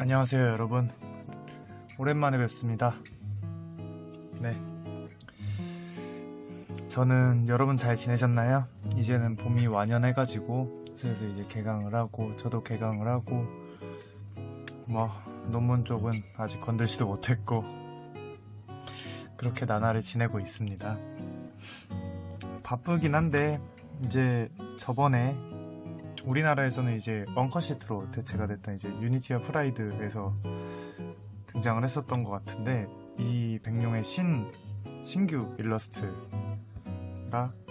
안녕하세요, 여러분. 오랜만에 뵙습니다. 네. 저는 여러분 잘 지내셨나요? 이제는 봄이 완연해가지고 그래서 이제 개강을 하고 저도 개강을 하고 뭐 논문 쪽은 아직 건들지도 못했고 그렇게 나날을 지내고 있습니다. 바쁘긴 한데 이제 저번에 우리나라에서는 이제 원컷 시트로 대체가 됐던 이제 유니티와 프라이드에서 등장을 했었던 것 같은데 이 백룡의 신 신규 일러스트가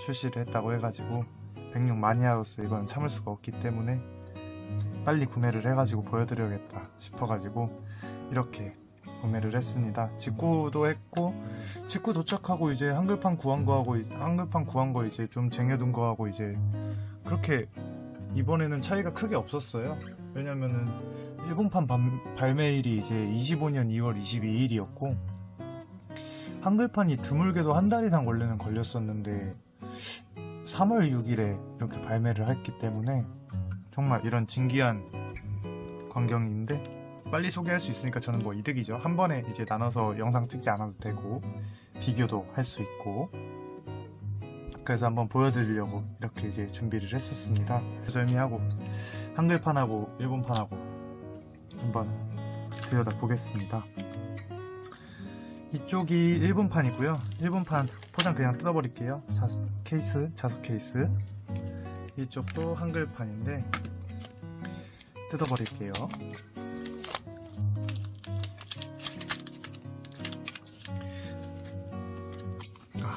출시를 했다고 해가지고 백룡 마니아로서 이건 참을 수가 없기 때문에 빨리 구매를 해가지고 보여드려야겠다 싶어가지고 이렇게 구매를 했습니다. 직구도 했고 직구 도착하고 이제 한글판 구한 거하고 한글판 구한 거 이제 좀 쟁여둔 거하고 이제 그렇게 이번에는 차이가 크게 없었어요. 왜냐면은 일본판 반- 발매일이 이제 25년 2월 22일이었고 한글판이 드물게도 한 달 이상 원래는 걸렸었는데 3월 6일에 이렇게 발매를 했기 때문에 정말 이런 진기한 광경인데 빨리 소개할 수 있으니까 저는 뭐 이득이죠. 한 번에 이제 나눠서 영상 찍지 않아도 되고 비교도 할 수 있고 그래서 한번 보여드리려고 이렇게 이제 준비를 했었습니다. 절미하고 한글판하고 일본판하고 한번 들여다 보겠습니다. 이쪽이 일본판이고요. 일본판 포장 그냥 뜯어버릴게요. 자, 케이스, 자석 케이스. 이쪽도 한글판인데 뜯어버릴게요.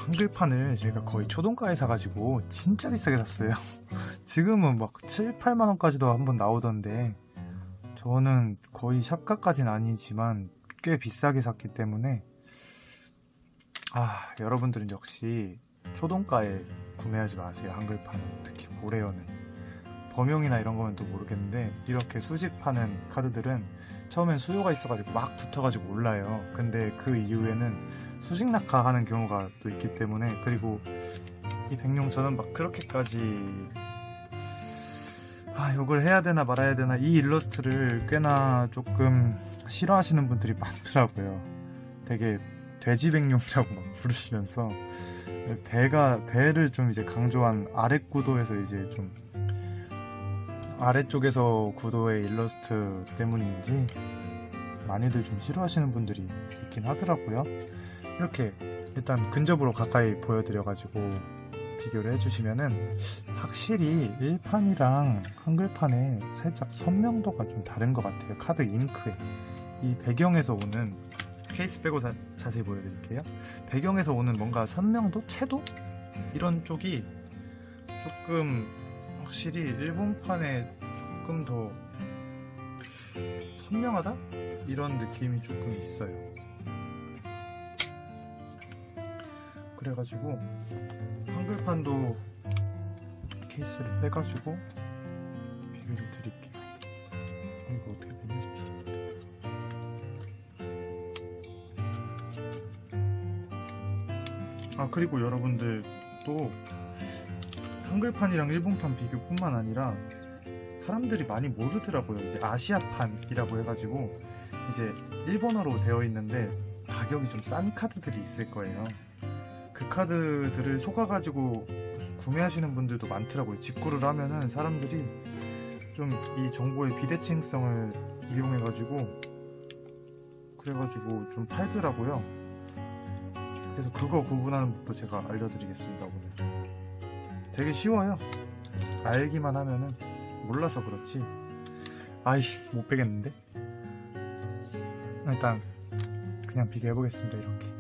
한글판을 제가 거의 초동가에 사가지고 진짜 비싸게 샀어요. 지금은 막 7, 8만 원까지도 한번 나오던데 저는 거의 샵가까지는 아니지만 꽤 비싸게 샀기 때문에 아 여러분들은 역시 초동가에 구매하지 마세요 한글판은 특히 고래어는 범용이나 이런 거면 또 모르겠는데 이렇게 수집 파는 카드들은 처음엔 수요가 있어가지고 막 붙어가지고 올라요. 근데 그 이후에는 수직 낙하하는 경우가 또 있기 때문에 그리고 이 백룡 저는 막 그렇게까지 아 욕을 해야 되나 말아야 되나 이 일러스트를 꽤나 조금 싫어하시는 분들이 많더라고요. 되게 돼지 백룡이라고 막 부르시면서 배가 배를 좀 이제 강조한 아래 구도에서 이제 좀 아래쪽에서 구도의 일러스트 때문인지 많이들 좀 싫어하시는 분들이 있긴 하더라고요. 이렇게 일단 근접으로 가까이 보여드려가지고 비교를 해주시면은 확실히 일판이랑 한글판에 살짝 선명도가 좀 다른 것 같아요. 카드 잉크에 이 배경에서 오는 케이스 빼고 자, 자세히 보여드릴게요. 배경에서 오는 뭔가 선명도, 채도 이런 쪽이 조금 확실히 일본판에 조금 더 선명하다 이런 느낌이 조금 있어요. 그래가지고 한글판도 케이스를 빼가지고 비교를 드릴게요. 어, 이거 어떻게 되냐? 아 그리고 여러분들 또 한글판이랑 일본판 비교뿐만 아니라 사람들이 많이 모르더라고요. 이제 아시아판이라고 해가지고 이제 일본어로 되어 있는데 가격이 좀 싼 카드들이 있을 거예요. 그 카드들을 속아가지고 구매하시는 분들도 많더라고요. 직구를 하면은 사람들이 좀 이 정보의 비대칭성을 이용해가지고 그래가지고 좀 팔더라고요. 그래서 그거 구분하는 법도 제가 알려드리겠습니다 오늘. 되게 쉬워요. 알기만 하면은 몰라서 그렇지. 아이 못 빼겠는데. 일단 그냥 비교해 보겠습니다 이렇게.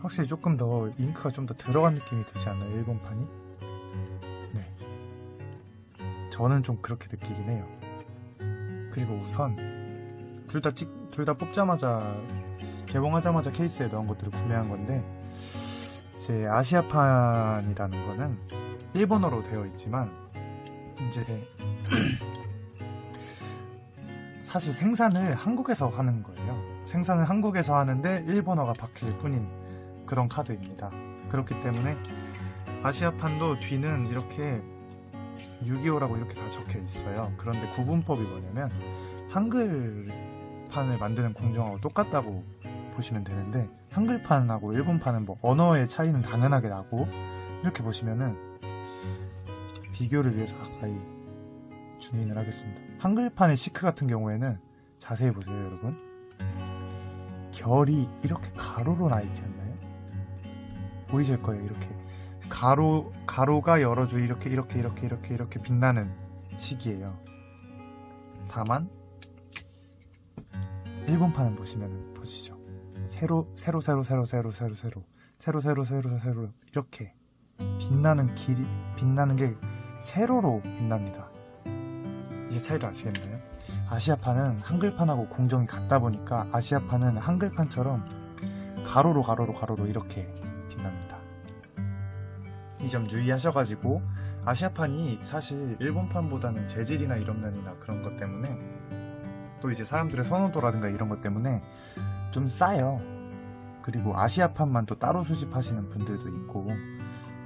확실히 조금 더 잉크가 좀 더 들어간 느낌이 드지 않나요 일본판이? 네. 저는 좀 그렇게 느끼긴 해요. 그리고 우선 둘 다 찍, 둘 다 뽑자마자 개봉하자마자 케이스에 넣은 것들을 구매한 건데 제 아시아판이라는 거는 일본어로 되어 있지만 이제 사실 생산을 한국에서 하는 거예요. 생산을 한국에서 하는데 일본어가 박힐 뿐인 그런 카드입니다. 그렇기 때문에 아시아판도 뒤는 이렇게 625라고 이렇게 다 적혀 있어요. 그런데 구분법이 뭐냐면 한글 아시아판을 만드는 공정하고 똑같다고 보시면 되는데 한글판하고 일본판은 뭐 언어의 차이는 당연하게 나고 이렇게 보시면은 비교를 위해서 가까이 주민을 하겠습니다. 한글판의 시크 같은 경우에는 자세히 보세요, 여러분. 결이 이렇게 가로로 나 있지 않나요? 보이실 거예요, 이렇게 가로 가로가 여러 줄 이렇게 이렇게 이렇게 이렇게 이렇게 빛나는 식이에요. 다만 일본판을 보시면 보시죠. 세로 세로 세로 세로 세로 세로 세로 세로 세로 세로 세로 이렇게 빛나는 길이 빛나는 게 세로로 빛납니다. 이제 차이를 아시겠나요? 아시아판은 한글판하고 공정이 같다 보니까 아시아판은 한글판처럼 가로로 가로로 가로로 이렇게 빛납니다. 이 점 유의하셔가지고 아시아판이 사실 일본판보다는 재질이나 이런 면이나 그런 것 때문에 또 이제 사람들의 선호도라든가 이런 것 때문에 좀 싸요. 그리고 아시아판만 또 따로 수집하시는 분들도 있고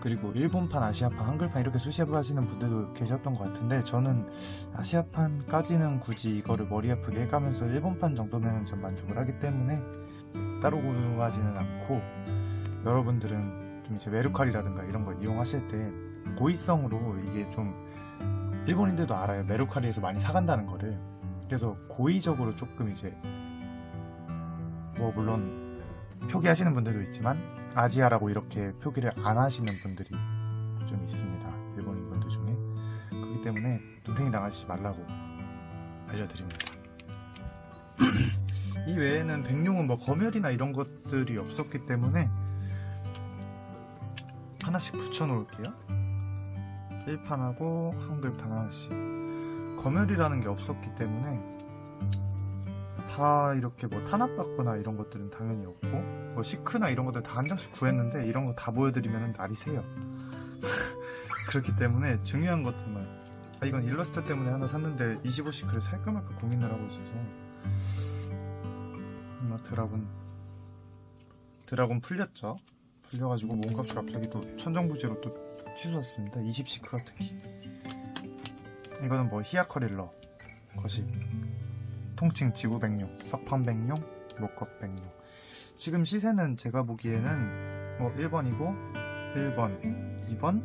그리고 일본판, 아시아판, 한글판 이렇게 수집을 하시는 분들도 계셨던 것 같은데 저는 아시아판까지는 굳이 이거를 머리 아프게 해가면서 일본판 정도면 좀 만족을 하기 때문에 따로 구하지는 않고 여러분들은 좀 이제 메루카리라든가 이런 걸 이용하실 때 고의성으로 이게 좀 일본인들도 알아요. 메루카리에서 많이 사간다는 거를. 그래서 고의적으로 조금 이제 뭐 물론 표기하시는 분들도 있지만 아지아라고 이렇게 표기를 안 하시는 분들이 좀 있습니다. 일본인 분들 중에. 그렇기 때문에 눈탱이 당하시지 말라고 알려드립니다. 이 외에는 백룡은 뭐 검열이나 이런 것들이 없었기 때문에 하나씩 붙여놓을게요. 1판하고 한글판 하나씩. 검열이라는 게 없었기 때문에 다 이렇게 뭐 탄압받거나 이런 것들은 당연히 없고 뭐 시크나 이런 것들 다 한 장씩 구했는데 이런 거 다 보여드리면 날이 새요. 그렇기 때문에 중요한 것들만. 아 이건 일러스트 때문에 하나 샀는데 25시크를 살까 말까 고민을 하고 있어서. 뭐 드라군 드라군 풀렸죠? 풀려가지고 몸값이 갑자기 또 천정부지로 또 치솟았습니다. 20시크가 특히 이거는 뭐 히아커릴러 거시 통칭 지구 백룡, 석판 백룡, 목겁 백룡. 지금 시세는 제가 보기에는 뭐 1번이고 1번, 2번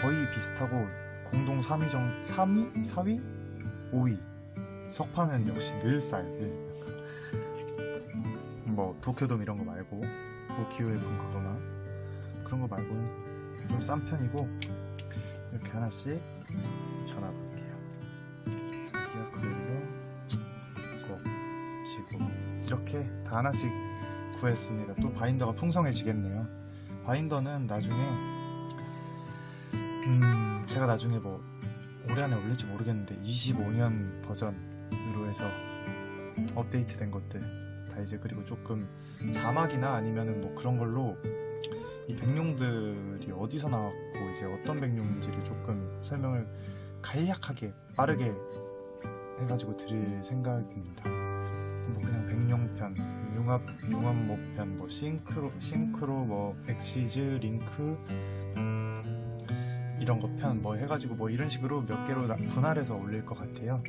거의 비슷하고 공동 3위 정 3위, 4위, 5위. 석판은 역시 늘 싸요. 늘. 뭐 도쿄돔 이런 거 말고 뭐 기호의 분 그거나 그런 거 말고는 좀 싼 편이고 이렇게 하나씩 볼게요. 이렇게 다 하나씩 구했습니다. 또 바인더가 풍성해지겠네요. 바인더는 나중에 음 제가 나중에 뭐 올해 안에 올릴지 모르겠는데 25년 버전으로 해서 업데이트된 것들 다 이제 그리고 조금 자막이나 아니면은 뭐 그런 걸로 이 백룡들이 어디서 나왔고 이제 어떤 백룡인지를 조금 설명을 간략하게 빠르게 해가지고 드릴 생각입니다. 백룡편, 융합 융합 목편, 뭐 싱크로 싱크로 뭐 엑시즈 링크 이런 거 편 뭐 해가지고 뭐 이런 식으로 몇 개로 나- 분할해서 올릴 것 같아요.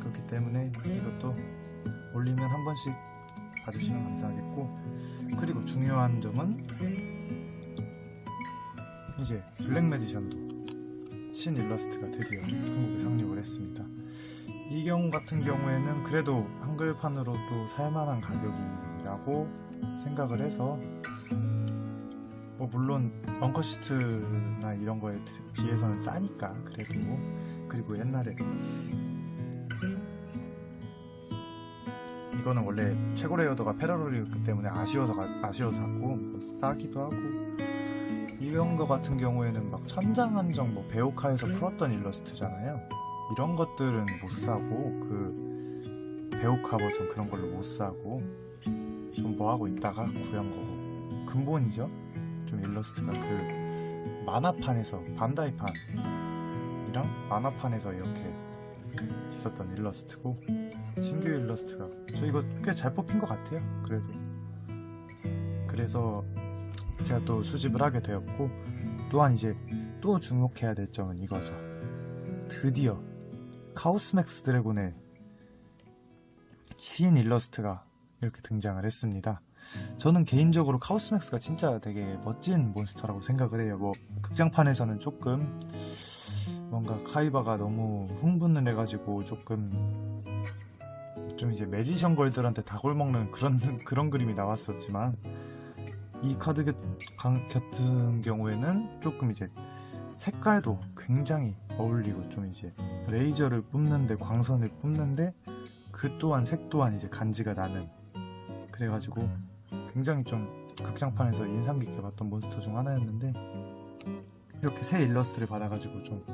그렇기 때문에 이것도 올리면 한 번씩 봐주시면 감사하겠고 그리고 중요한 점은 이제 블랙 매지션도 신 일러스트가 드디어 한국에 상륙을 했습니다. 이 경우 같은 경우에는 그래도 한글판으로도 살만한 가격이 라고 생각을 해서 뭐 물론 엉커시트나 이런 거에 비해서는 싸니까 그래도. 그리고 옛날에 이거는 원래 최고 레어더가 페라롤이었기 때문에 아쉬워서 가- 아쉬워서 샀고 뭐 싸기도 하고. 이런 거 같은 경우에는 막 천장 한정 뭐 베오카에서 풀었던 일러스트잖아요. 이런 것들은 못 사고 그 베오카 버전 그런 걸로 못 사고 좀뭐 하고 있다가 구한 거고 근본이죠. 좀 일러스트가 그 만화판에서 반다이판이랑 만화판에서 이렇게 있었던 일러스트고 신규 일러스트가 저 이거 꽤 잘 뽑힌 것 같아요. 그래도 그래서 제가 또 수집을 하게 되었고 또한 이제 또 주목해야 될 점은 이거죠. 드디어 카오스맥스 드래곤의 시인 일러스트가 이렇게 등장을 했습니다. 저는 개인적으로 카오스맥스가 진짜 되게 멋진 몬스터라고 생각을 해요. 뭐 극장판에서는 조금 뭔가 카이바가 너무 흥분을 해가지고 조금 좀 이제 매지션 걸들한테 다골 먹는 그런 그런 그림이 나왔었지만 이 카드 곁, 강- 같은 경우에는 조금 이제 색깔도 굉장히 어울리고 좀 이제 레이저를 뿜는데 광선을 뿜는데 그 또한 색 또한 이제 간지가 나는 그래가지고 굉장히 좀 극장판에서 인상 깊게 봤던 몬스터 중 하나였는데 이렇게 새 일러스트를 받아가지고 좀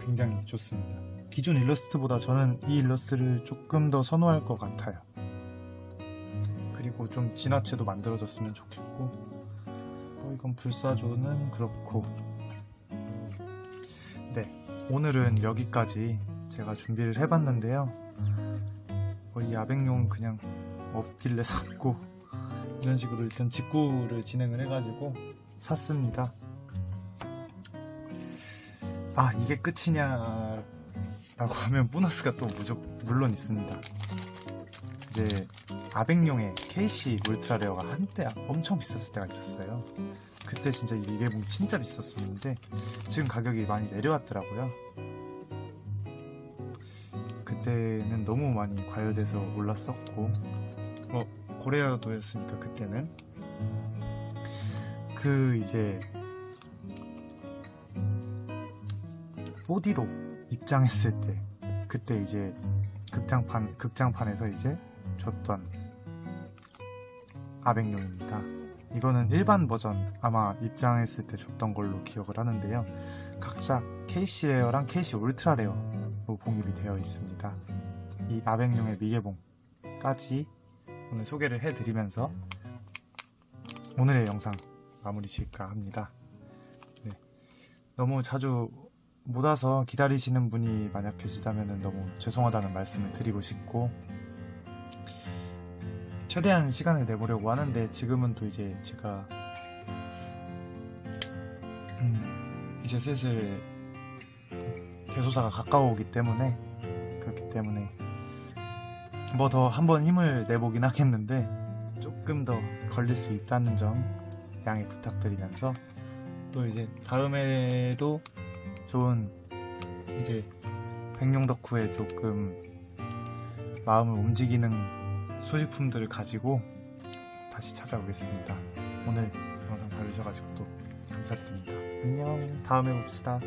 굉장히 좋습니다. 기존 일러스트보다 저는 이 일러스트를 조금 더 선호할 것 같아요. 그리고 좀 진화체도 만들어졌으면 좋겠고 뭐 이건 불사조는 그렇고 네 오늘은 여기까지 제가 준비를 해봤는데요. 어, 이 아백용 그냥 없길래 샀고 이런 식으로 일단 직구를 진행을 해가지고 샀습니다. 아 이게 끝이냐라고 하면 보너스가 또 무조, 물론 있습니다. 이제 아백용의 KC 울트라 레어가 한때 엄청 비쌌을 때가 있었어요. 그때 진짜 이 미개봉 진짜 비쌌었는데 지금 가격이 많이 내려왔더라고요. 그때는 너무 많이 과열돼서 올랐었고 뭐 고레아도였으니까 그때는 그 이제 보디로 입장했을 때 그때 이제 극장판 극장판에서 이제 줬던 아백용입니다. 이거는 일반 버전 아마 입장했을 때 줬던 걸로 기억을 하는데요. 각자 KC 레어랑 KC 울트라 레어로 봉입이 되어 있습니다. 이 아백용의 미개봉까지 오늘 소개를 해드리면서 오늘의 영상 마무리 지을까 합니다. 네. 너무 자주 못 와서 기다리시는 분이 만약 계시다면 너무 죄송하다는 말씀을 드리고 싶고 최대한 시간을 내보려고 하는데 지금은 또 이제 제가 음, 이제 슬슬 대소사가 가까워오기 때문에 그렇기 때문에 뭐 더 한번 힘을 내보긴 하겠는데 조금 더 걸릴 수 있다는 점 양해 부탁드리면서 또 이제 다음에도 좋은 이제 백룡 덕후에 조금 마음을 움직이는 소지품들을 가지고 다시 찾아오겠습니다. 오늘 영상 봐주셔가지고 또 감사드립니다. 안녕. 다음에 봅시다.